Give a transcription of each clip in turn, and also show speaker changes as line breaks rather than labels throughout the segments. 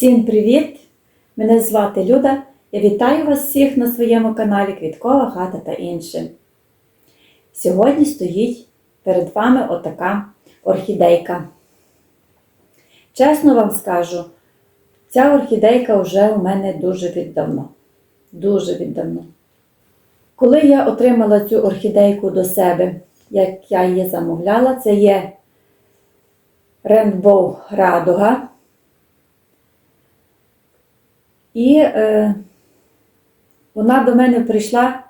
Всім привіт! Мене звати Люда. Я вітаю вас всіх на своєму каналі Квіткова хата та інше. Сьогодні стоїть перед вами отака орхідейка. Чесно вам скажу, ця орхідейка вже у мене дуже віддавно. Дуже віддавно. Коли я отримала цю орхідейку до себе, як я її замовляла, це є Рендбоу Радуга. І е, вона до мене прийшла,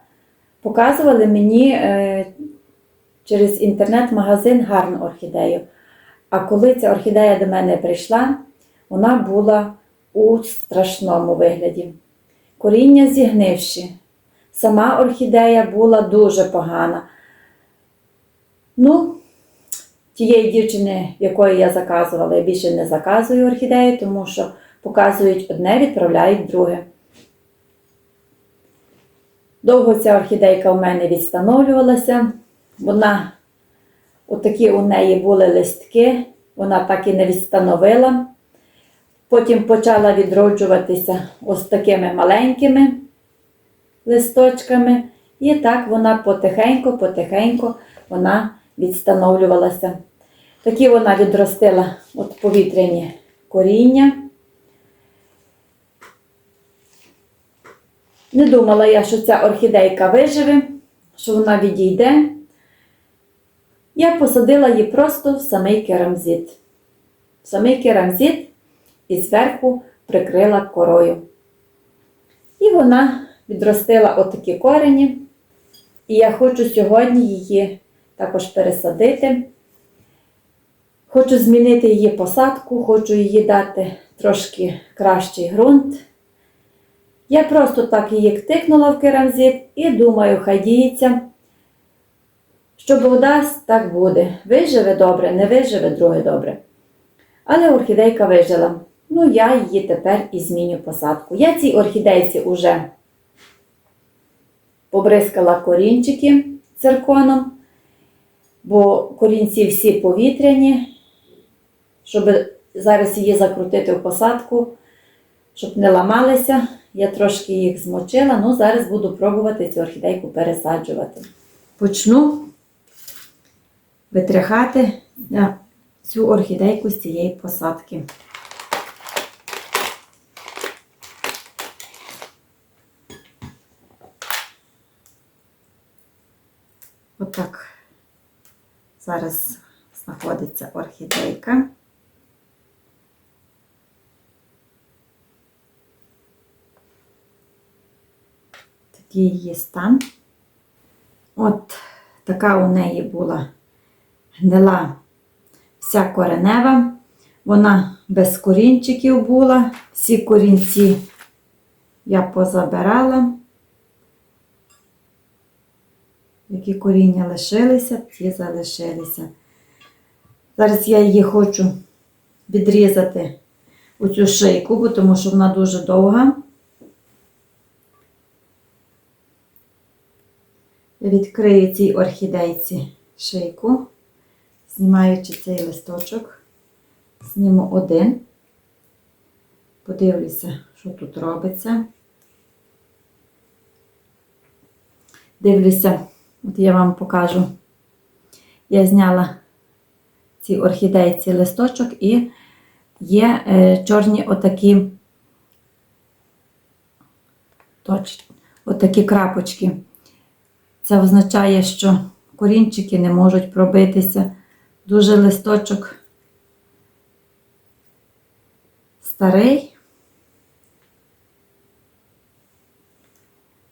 показували мені е, через інтернет-магазин гарну орхідею. А коли ця орхідея до мене прийшла, вона була у страшному вигляді. Коріння зігнивши. Сама орхідея була дуже погана. Ну, тієї дівчини, якої я заказувала, я більше не заказую орхідеї, тому що показують одне, відправляють друге. Довго ця орхідейка у мене відстановлювалася. Вона, отакі у неї були листки, вона так і не відстановила. Потім почала відроджуватися ось такими маленькими листочками. І так вона потихеньку-потихеньку вона відстановлювалася. Такі вона відростила от повітряні коріння. Не думала я, що ця орхідейка виживе, що вона відійде. Я посадила її просто в самий керамзит. В самий керамзит і зверху прикрила корою. І вона відростила отакі корені. І я хочу сьогодні її також пересадити. Хочу змінити її посадку, хочу її дати трошки кращий ґрунт. Я просто так її втикнула в керамзит і думаю, хай діється. Що Бог дасть, так буде. Виживе добре, не виживе друге добре. Але орхідейка вижила. Ну, я її тепер і зміню посадку. Я цій орхідейці вже побризкала корінчики цирконом, бо корінці всі повітряні, щоб зараз її закрутити в посадку, щоб не ламалися. Я трошки їх змочила, ну зараз буду пробувати цю орхідейку пересаджувати. Почну витряхати цю орхідейку з цієї посадки. Отак зараз знаходиться орхідейка. Такий її стан. От така у неї була гнила вся коренева. Вона без корінчиків була. Всі корінці я позабирала. Які коріння лишилися, ті залишилися. Зараз я її хочу відрізати оцю шийку, тому що вона дуже довга. Відкрию цій орхідейці шийку, знімаючи цей листочок, зніму один, подивлюся, що тут робиться. Дивлюся, от я вам покажу. Я зняла ці орхідейці листочок і є е, чорні отакі, точ, отакі крапочки. Це означає, що корінчики не можуть пробитися. Дуже листочок старий.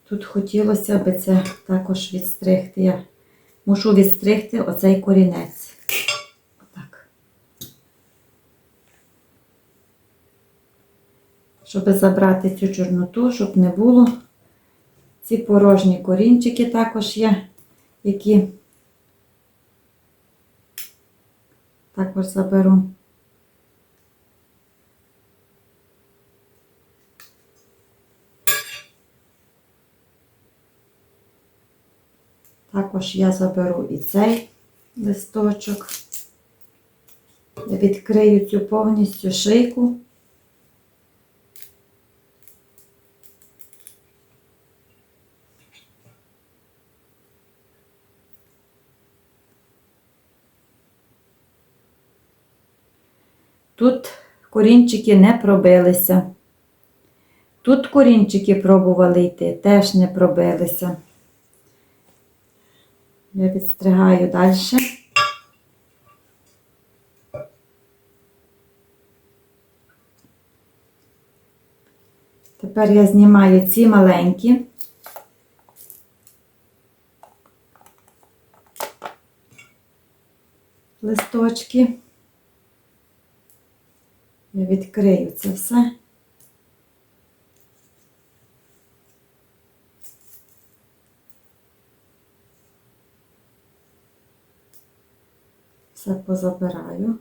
Тут хотілося би це також відстригти. Я мушу відстригти оцей корінець. Отак. Щоб забрати цю чорноту, щоб не було. Ці порожні корінчики також є, які також заберу. Також я заберу і цей листочок. Я відкрию цю повністю шийку. Тут корінчики не пробилися. Тут корінчики пробували йти, теж не пробилися. Я відстригаю далі. Тепер я знімаю ці маленькі. Листочки. Я відкрию це все. Все позабираю.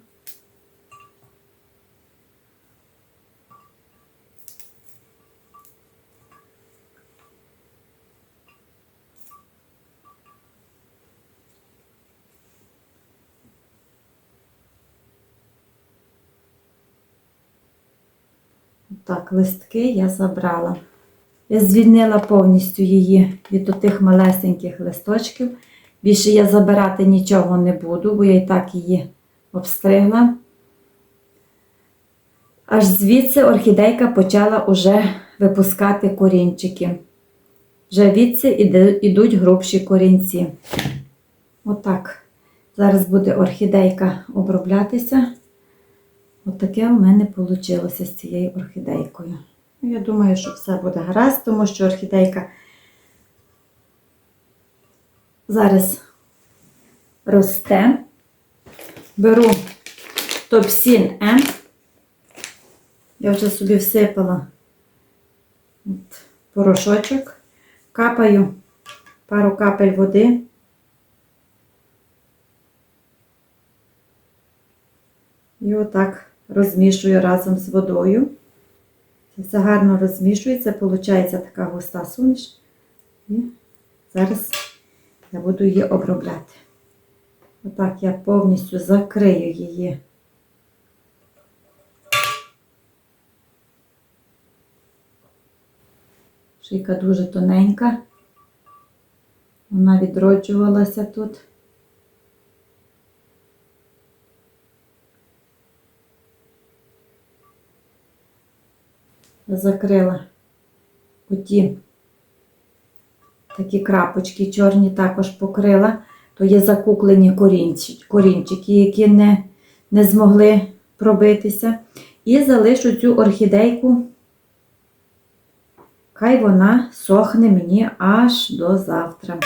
Так, листки я забрала. Я звільнила повністю її від отих малесеньких листочків. Більше я забирати нічого не буду, бо я і так її обстригла. Аж звідси орхідейка почала уже випускати корінчики. Вже відси ідуть грубші корінці. Отак. Зараз буде орхідейка оброблятися. Отаке у мене вийшло з цією орхідейкою. Ну, Я думаю, що все буде гаразд, тому що орхідейка зараз росте. Беру топсін М. Я вже собі всипала от, порошочок, капаю пару капель води. І отак розмішую разом з водою. Це все гарно розмішується, виходить така густа суміш. І зараз я буду її обробляти. Отак я повністю закрию її. Шийка дуже тоненька. Вона відроджувалася тут. Закрила оті такі крапочки чорні також покрила, то є закуклені корінчики, які не, не змогли пробитися. І залишу цю орхідейку, хай вона сохне мені аж до завтра.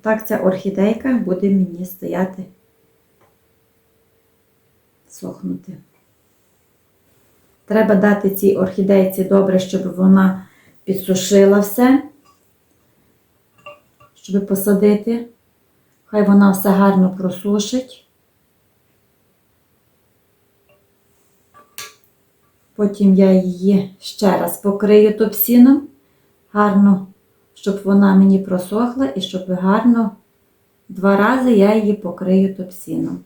Так ця орхідейка буде мені стояти, сохнути. Треба дати цій орхідейці добре, щоб вона підсушила все, щоб посадити. Хай вона все гарно просушить. Потім я її ще раз покрию топсіном, гарно, щоб вона мені просохла і щоб гарно два рази я її покрию топсіном.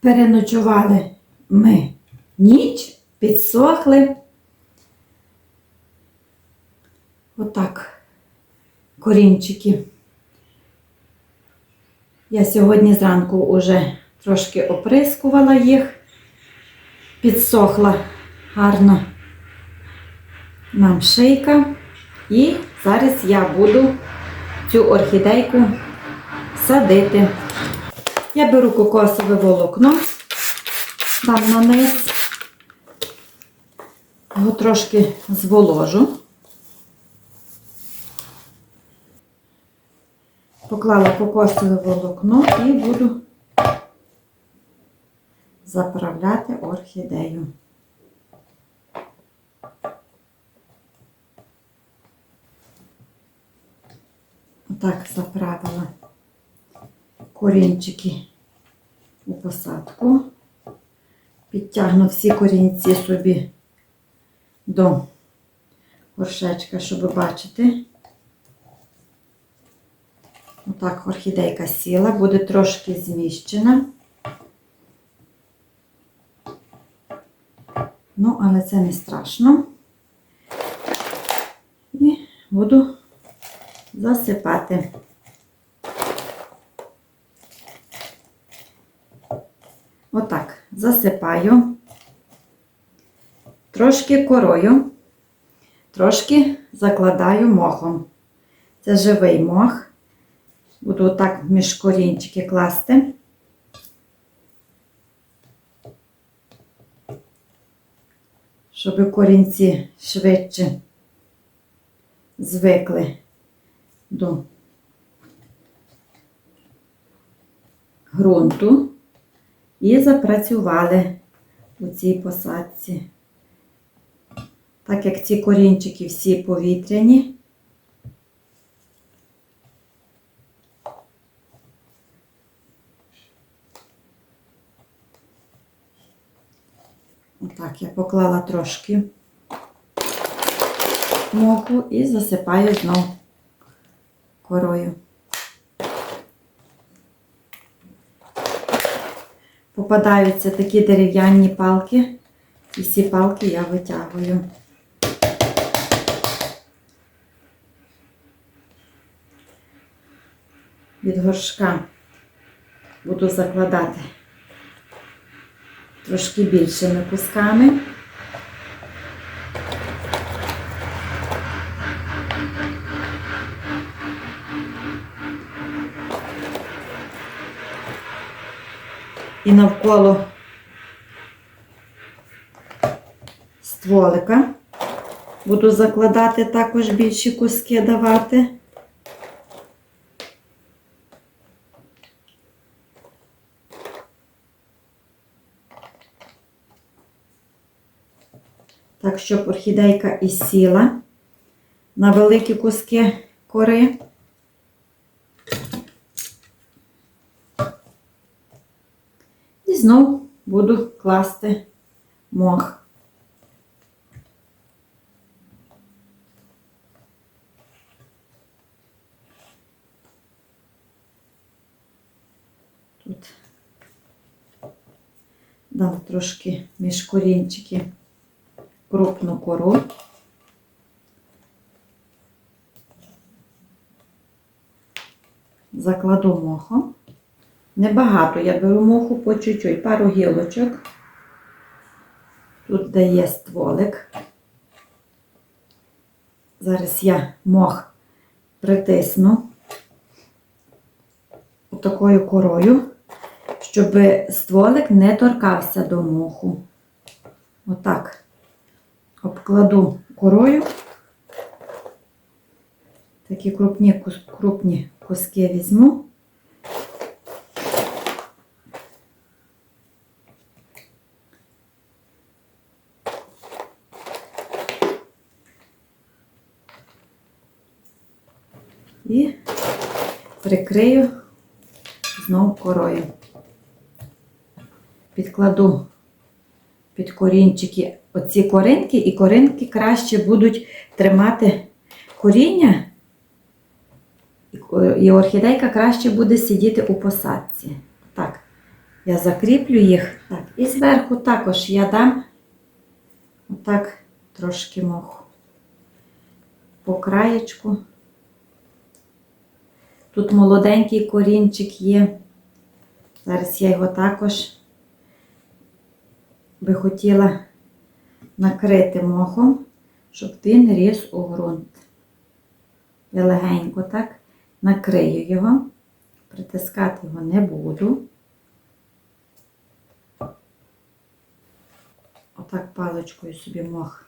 Переночували ми ніч, підсохли. Отак корінчики. Я сьогодні зранку вже трошки оприскувала їх, підсохла гарно нам шийка. І зараз я буду цю орхідейку садити. Я беру кокосове волокно там на низ, його трошки зволожу. Поклала кокосове волокно і буду заправляти орхідею. Отак заправила корінчики у посадку. Підтягну всі корінці собі до горшечка, щоб бачити. Отак орхідейка сіла, буде трошки зміщена. Ну, але це не страшно. І буду засипати. Отак, засипаю. Трошки корою, трошки закладаю мохом. Це живий мох. Буду отак між корінчики класти. Щоб корінці швидше звикли до ґрунту і запрацювали у цій посадці. Так як ці корінчики всі повітряні, Отак, я поклала трошки моху і засипаю знов корою. Попадаються такі дерев'яні палки, і всі палки я витягую. Від горшка буду закладати трошки більшими кусками. І навколо стволика буду закладати також більші куски давати. Так, щоб орхідейка і сіла на великі куски кори. І знов буду класти мох. Тут дам трошки між корінчики крупну кору. Закладу мохом. Небагато я беру моху по чуть-чуть, пару гілочок. Тут дає стволик. Зараз я мох притисну такою корою, щоб стволик не торкався до моху. Отак обкладу корою. Такі крупні, крупні куски візьму. І прикрию знову корою. Підкладу під корінчики оці коринки, і коринки краще будуть тримати коріння, і і орхідейка краще буде сидіти у посадці. Так, я закріплю їх. Так, і зверху також я дам отак трошки моху по краєчку. Тут молоденький корінчик є. Зараз я його також би хотіла накрити мохом, щоб він ріс у ґрунт. Я легенько так накрию його, притискати його не буду. Отак паличкою собі мох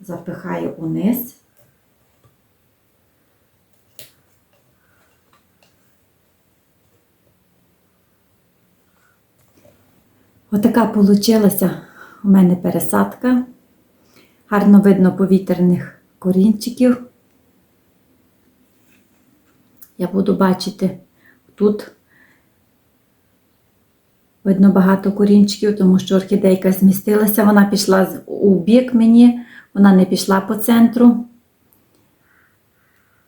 запихаю униз. Отака получилася у мене пересадка. Гарно видно повітряних корінчиків. Я буду бачити тут видно багато корінчиків, тому що орхідейка змістилася. Вона пішла у бік мені, вона не пішла по центру.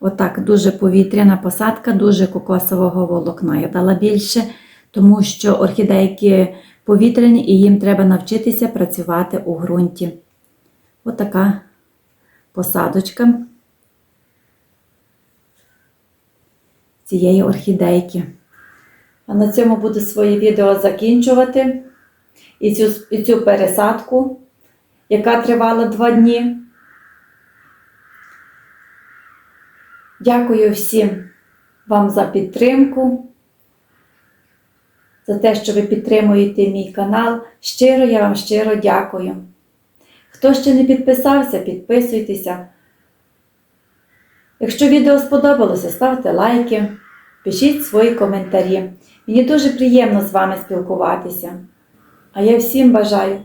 Отак, дуже повітряна посадка, дуже кокосового волокна. Я дала більше, тому що орхідейки повітряні і їм треба навчитися працювати у ґрунті. Отака посадочка цієї орхідейки. А на цьому буду своє відео закінчувати. і цю, і цю пересадку, яка тривала два дні. Дякую всім вам за підтримку, за те, що ви підтримуєте мій канал. Щиро я вам щиро дякую. Хто ще не підписався, підписуйтеся. Якщо відео сподобалося, ставте лайки, пишіть свої коментарі. Мені дуже приємно з вами спілкуватися. А я всім бажаю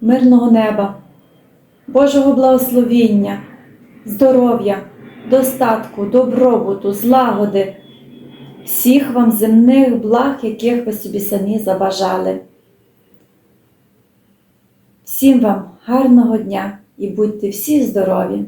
мирного неба, Божого благословіння, здоров'я, достатку, добробуту, злагоди, всіх вам земних благ, яких ви собі самі забажали. Всім вам гарного дня і будьте всі здорові!